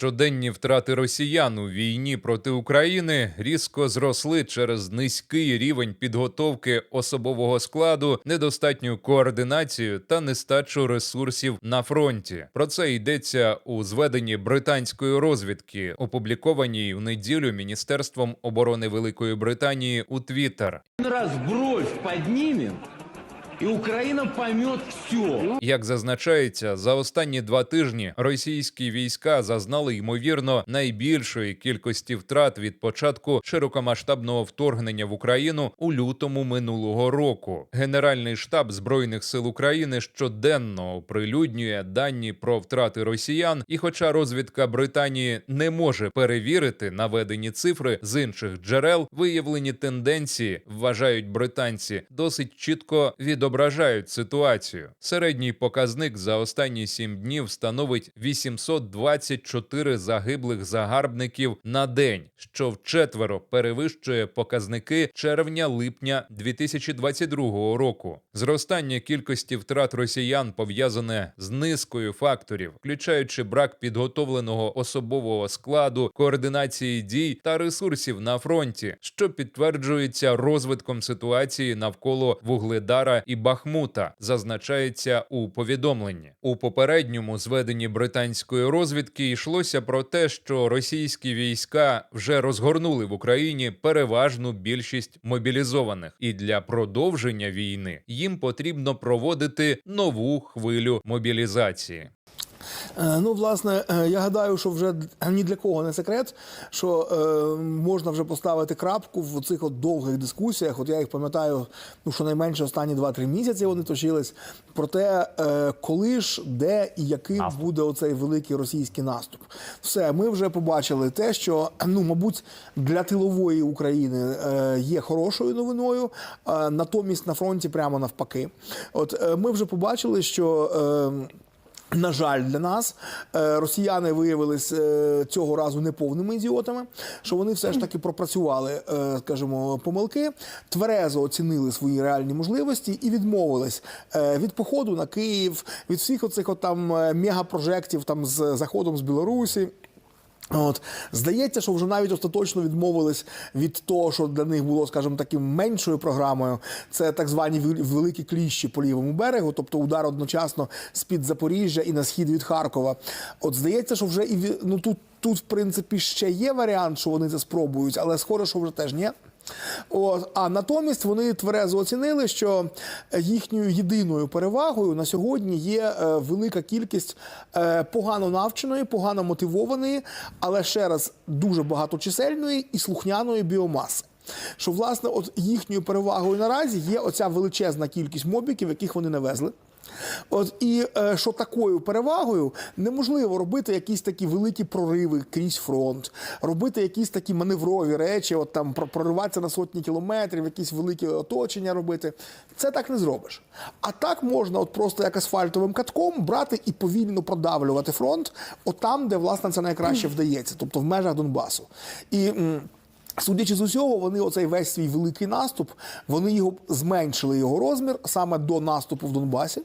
Щоденні втрати росіян у війні проти України різко зросли через низький рівень підготовки особового складу, недостатню координацію та нестачу ресурсів на фронті. Про це йдеться у зведенні британської розвідки, опублікованій в неділю Міністерством оборони Великої Британії у Твіттер. Раз бровь поднимем, и Украина поймет все. Як зазначається, за останні два тижні російські війська зазнали ймовірно найбільшої кількості втрат від початку широкомасштабного вторгнення в Україну у лютому минулого року. Генеральний штаб збройних сил України щоденно оприлюднює дані про втрати росіян. І, хоча розвідка Британії не може перевірити наведені цифри з інших джерел, виявлені тенденції вважають британці досить чітко відображають ситуацію. Середній показник за останні сім днів становить 824 загиблих загарбників на день, що вчетверо перевищує показники червня-липня 2022 року. Зростання кількості втрат росіян пов'язане з низкою факторів, включаючи брак підготовленого особового складу, координації дій та ресурсів на фронті, що підтверджується розвитком ситуації навколо Вугледара і Бахмута, зазначається у повідомленні. У попередньому зведенні британської розвідки йшлося про те, що російські війська вже розгорнули в Україні переважну більшість мобілізованих, і для продовження війни їм потрібно проводити нову хвилю мобілізації. Е, Ну, власне, е, я гадаю, що вже ні для кого не секрет, що е, можна вже поставити крапку в цих от довгих дискусіях. От я їх пам'ятаю, ну щонайменше останні 2-3 місяці вони точились про те, е, коли ж, де і яким буде оцей великий російський наступ. Все, ми вже побачили те, що ну, мабуть, для тилової України е, є хорошою новиною, е, натомість на фронті прямо навпаки. От е, ми вже побачили, що. Е, на жаль, для нас е, росіяни виявились е, цього разу неповними ідіотами, що вони все ж таки пропрацювали, е, скажімо, помилки, тверезо оцінили свої реальні можливості і відмовились від походу на Київ, від всіх оцих от там мегапрожектів там з заходом з Білорусі. От здається, що вже навіть остаточно відмовились від того, що для них було, скажімо, таким меншою програмою. Це так звані великі кліщі по лівому берегу, тобто удар одночасно з під Запоріжжя і на схід від Харкова. От здається, що вже і ну тут, тут в принципі ще є варіант, що вони це спробують, але схоже, що вже теж ні. От, а натомість вони тверезо оцінили, що їхньою єдиною перевагою на сьогодні є е, велика кількість е, погано навченої, погано мотивованої, але ще раз дуже багаточисельної і слухняної біомаси. Що власне, от їхньою перевагою наразі є оця величезна кількість мобіків, яких вони навезли. От і е, що такою перевагою неможливо робити якісь такі великі прориви крізь фронт, робити якісь такі маневрові речі, от там про- прориватися на сотні кілометрів, якісь великі оточення робити. Це так не зробиш. А так можна, от просто як асфальтовим катком, брати і повільно продавлювати фронт, от там, де власне це найкраще вдається, тобто в межах Донбасу. І Судячи з усього, вони оцей весь свій великий наступ, вони його зменшили його розмір саме до наступу в Донбасі.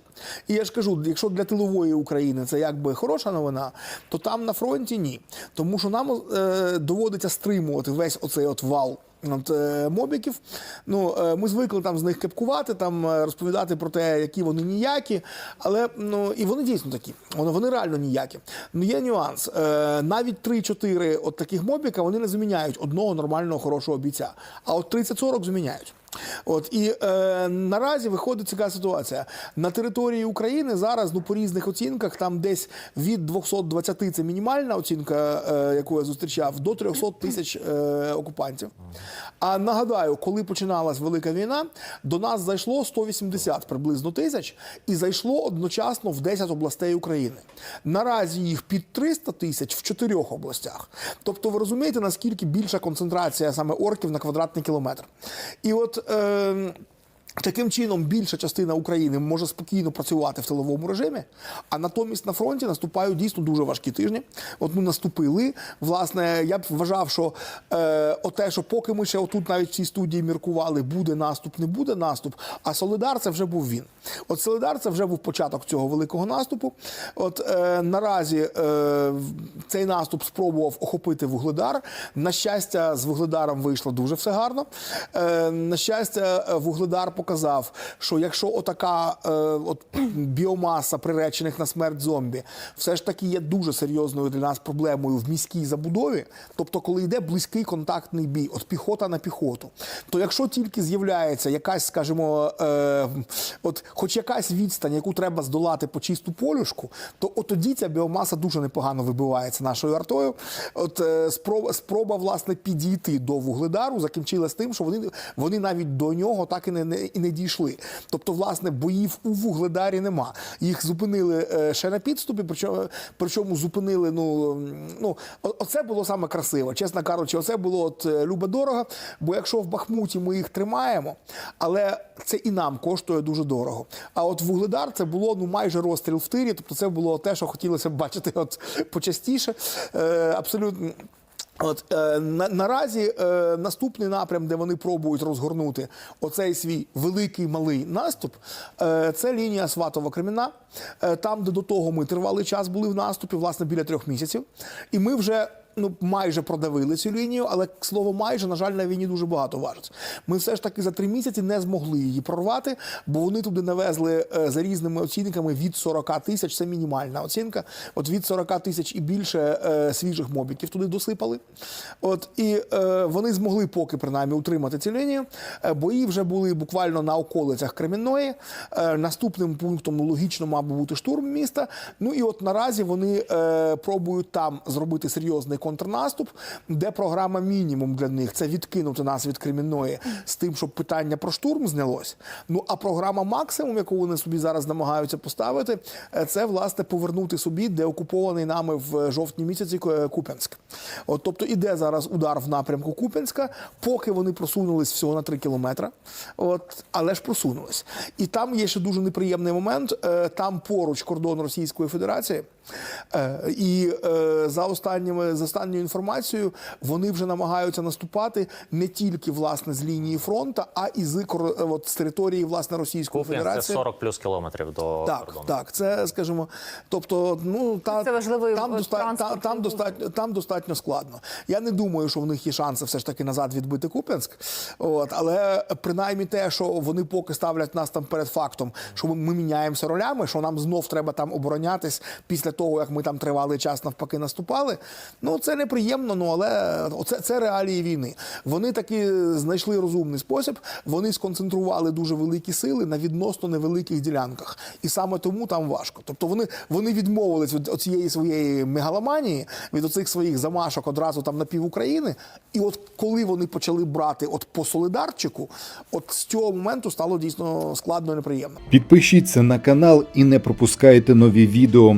І я ж кажу, якщо для тилової України це якби хороша новина, то там на фронті ні. Тому що нам е, доводиться стримувати весь оцей от вал. От, е, мобіків. Ну, е, ми звикли там з них кепкувати, там е, розповідати про те, які вони ніякі. Але ну і вони дійсно такі. Вони, вони реально ніякі. Ну є нюанс. Навіть 3-4 от таких мобіка вони не заміняють одного нормального хорошого бійця. А от 30-40 заміняють. От і е, наразі виходить така ситуація на території України зараз. Ну по різних оцінках там десь від 220 – це мінімальна оцінка, е, яку я зустрічав, до 300 тисяч е, окупантів. А нагадаю, коли починалась велика війна, до нас зайшло 180 приблизно тисяч, і зайшло одночасно в 10 областей України. Наразі їх під 300 тисяч в чотирьох областях. Тобто, ви розумієте, наскільки більша концентрація саме орків на квадратний кілометр. І от. Е, Таким чином, більша частина України може спокійно працювати в тиловому режимі, а натомість на фронті наступають дійсно дуже важкі тижні. От ми наступили. Власне, я б вважав, що е, оте, що поки ми ще отут навіть в цій студії міркували, буде наступ, не буде наступ. А Солидар це вже був він. От Солидар це вже був початок цього великого наступу. От е, наразі е, цей наступ спробував охопити Вугледар. На щастя, з Вугледаром вийшло дуже все гарно. Е, на щастя, е, Вугледар показав, що якщо отака е, от, біомаса приречених на смерть зомбі все ж таки є дуже серйозною для нас проблемою в міській забудові, тобто, коли йде близький контактний бій, от піхота на піхоту, то якщо тільки з'являється якась, скажімо, е, от хоч якась відстань, яку треба здолати по чисту полюшку, то от тоді ця біомаса дуже непогано вибивається нашою артою. От е, спроба, спроба власне підійти до вугледару закінчилась тим, що вони, вони навіть до нього так і не, і не дійшли. Тобто, власне, боїв у вугледарі нема. Їх зупинили е, ще на підступі, причому, причому зупинили. Ну, ну оце було саме красиво. Чесно кажучи, оце було от е, любо дорого. Бо якщо в Бахмуті ми їх тримаємо, але це і нам коштує дуже дорого. А от вугледар це було ну майже розстріл в тирі. Тобто, це було те, що хотілося б бачити от почастіше. Е, абсолютно. От е, на, наразі е, наступний напрям, де вони пробують розгорнути оцей свій великий малий наступ, е, це лінія Сватова Креміна. Е, там, де до того ми тривалий час були в наступі, власне, біля трьох місяців. І ми вже ну майже продавили цю лінію, але слово майже, на жаль, на війні дуже багато важить. Ми все ж таки за три місяці не змогли її прорвати, бо вони туди навезли е, за різними оцінками від 40 тисяч. Це мінімальна оцінка. От від 40 тисяч і більше е, свіжих мобіків туди досипали. От і е, вони змогли поки принаймні утримати цю лінію. Бої вже були буквально на околицях Кремінної. Наступним пунктом ну, логічно мав би бути штурм міста. Ну і от наразі вони пробують там зробити серйозний контрнаступ, де програма мінімум для них це відкинути нас від Кремінної з тим, щоб питання про штурм знялось. Ну а програма максимум, яку вони собі зараз намагаються поставити, е, це власне повернути собі деокупований нами в жовтні місяці Ку- Куп'янськ. От, тобто іде зараз удар в напрямку Куп'янська, поки вони просунулись всього на 3 кілометри. От, але ж просунулись. І там є ще дуже неприємний момент. е, Там поруч кордон Російської Федерації. Е, І е, за останніми за останньою інформацією вони вже намагаються наступати не тільки власне з лінії фронту, а і з кор- от, з території власне Російської це Федерації. 40 плюс кілометрів до Так, кордону. так, це скажімо, тобто, ну та Це важливий, там, е, доста, та, там достатньо там достатньо складно. Я не думаю, що в них є шанси все ж таки назад відбити Куп'янськ. От, але принаймні те, що вони поки ставлять нас там перед фактом, що ми, ми міняємося ролями, що нам знов треба там оборонятись після того, як ми там тривалий час навпаки наступали. Ну це неприємно, ну але це, це реалії війни. Вони таки знайшли розумний спосіб. Вони сконцентрували дуже великі сили на відносно невеликих ділянках, і саме тому там важко. Тобто вони, вони відмовились від цієї своєї мегаломанії, від оцих своїх замашок одразу там на пів України. І от коли вони почали брати от по солидарчику, от з цього моменту стало дійсно складно і неприємно. Підпишіться на канал і не пропускайте нові відео.